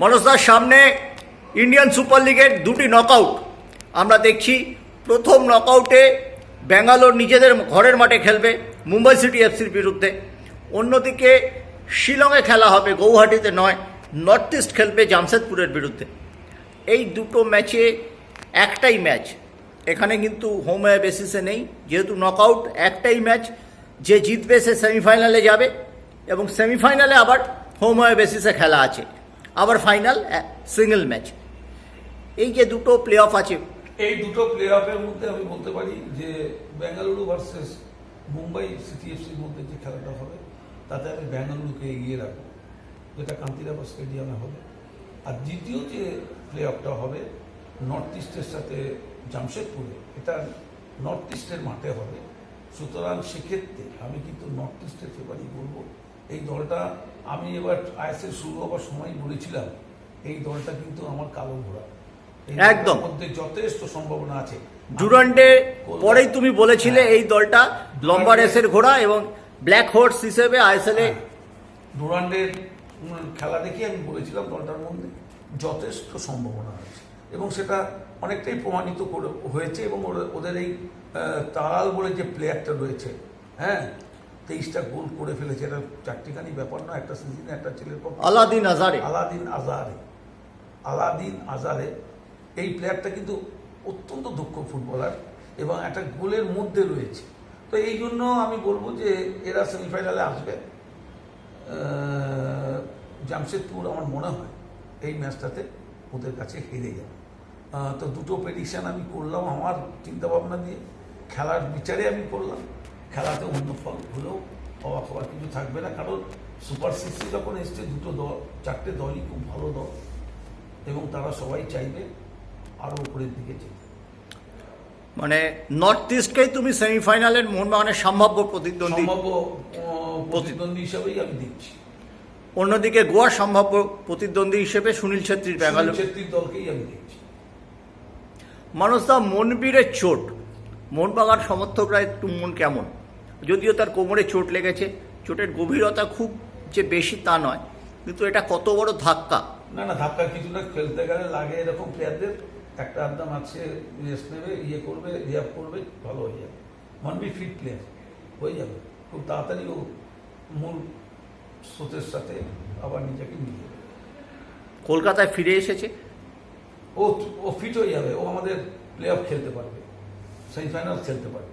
মনস্তার সামনে Indian super লিগের দুটি নকআউট আমরা দেখছি প্রথম নকআউটে ব্যাঙ্গালোর নিজেদের ঘরের মাঠে খেলবে মুম্বাই সিটি এফসির বিরুদ্ধে। অন্যদিকে শিলংয়ে খেলা হবে, গৌহাটিতে নয়, নর্থ ইস্ট খেলবে জামশেদপুরের বিরুদ্ধে। এই দুটো ম্যাচে একটাই ম্যাচ। এখানে কিন্তু হোম বেসিসে নেই, যেহেতু নকআউট একটাই ম্যাচ, যে জিতবে সে সেমিফাইনালে যাবে এবং সেমিফাইনালে আবার হোম বেসিসে খেলা আছে। আবার ফাইনাল সিঙ্গেল ম্যাচ এই যে দুটো প্লে অফ আছে, এই দুটো প্লে অফের মধ্যে আমি বলতে পারি যে বেঙ্গালুরু ভার্সেস মুম্বাই সিটি এফসির মধ্যে যে খেলাটা হবে, তাতে আমি বেঙ্গালুরুকে এগিয়ে রাখব। যেটা কান্তিরাবা স্টেডিয়ামে হবে। আর দ্বিতীয় যে প্লে অফটা হবে নর্থ ইস্টের সাথে জামশেদপুরে এটা নর্থ ইস্টের মাঠে হবে। সুতরাং সেক্ষেত্রে আমি কিন্তু নর্থ ইস্টের ফেভারিট বলব। এই দলটা আমি এবার আইএসএল শুরু হবার সময় বলেছিলাম এই দলটা কিন্তু আমার কালো ঘোড়া। একদম। মধ্যে যথেষ্ট সম্ভাবনা আছে। ডুরান্ডে পরেই তুমি বলেছিলে এই দলটা লম্বা রেসের ঘোড়া এবং ব্ল্যাক হোর্স হিসেবে আইএসএলে ডুরান্ডের খেলা দেখে আমি বলেছিলাম দলটার মধ্যে। যথেষ্ট সম্ভাবনা আছে। এবং সেটা অনেকটাই প্রমাণিত হয়েছে এবং ওদের এই তারাল বলে যে প্লেয়ারটা রয়েছে হ্যাঁ তেইশটা গোল করে ফেলেছে। এটা চারটিখানি ব্যাপার না একটা সিজনে একটা ছেলের পক্ষে। আলাদিন আজারে। আলাদিন আজারে। আলাদিন আজারে। এই প্লেয়ারটা কিন্তু অত্যন্ত দক্ষ ফুটবলার এবং একটা গোলের মধ্যে রয়েছে। তো এই জন্য আমি বলব যে এরা সেমিফাইনালে আসবে। জামশেদপুর আমার মনে হয় এই ম্যাচটাতে ওদের কাছে হেরে যাবে। তো দুটো প্রেডিকশন আমি করলাম আমার চিন্তা ভাবনা দিয়ে। খেলার বিচারে আমি করলাম। খেলাতে অন্য ফল হলেও অবাক হওয়ার কিছু থাকবে না। কারণ সুপার সিক্সে যখন এসছে দুটো দল চারটে দলই খুব ভালো দল। এবং তারা সবাই চাইবে আরও উপরের দিকে যেতে। মানে নর্থ ইস্টকেই তুমি সেমিফাইনালের মোহনবাগানের সম্ভাব্য প্রতিদ্বন্দ্বী সম্ভাব্য প্রতিদ্বন্দ্বী হিসেবেই আমি দিচ্ছি। অন্যদিকে গোয়ার সম্ভাব্য প্রতিদ্বন্দ্বী হিসেবে সুনীল ছেত্রীর ব্যাঙ্গালোর ছেত্রীর দলকেই আমি দেখছি মানুষদা মনবীরের চোট। মোহনবাগান সমর্থকরা একটু মন কেমন? যদিও তার কোমরে চোট লেগেছে চোটের গভীরতা খুব যে বেশি তা নয় কিন্তু এটা কত বড় ধাক্কা। না না ধাক্কা কিছু না খেলতে গেলে লাগে এরকম প্লেয়ারদের একটা আধা মাসে রেস্ট নেবে ইয়ে করবে রিয়াপ করবে ভালো হয়ে যাবে। মানবি ফিট প্লেয়ার হয়ে যাবে। খুব তাড়াতাড়ি ও মূল স্রোতের সাথে আবার নিজেকে নিয়ে যাবে। কলকাতায় ফিরে এসেছে? ও ও ফিট হয়ে যাবে। ও আমাদের প্লে অফ খেলতে পারবে সেমিফাইনাল খেলতে পারবে।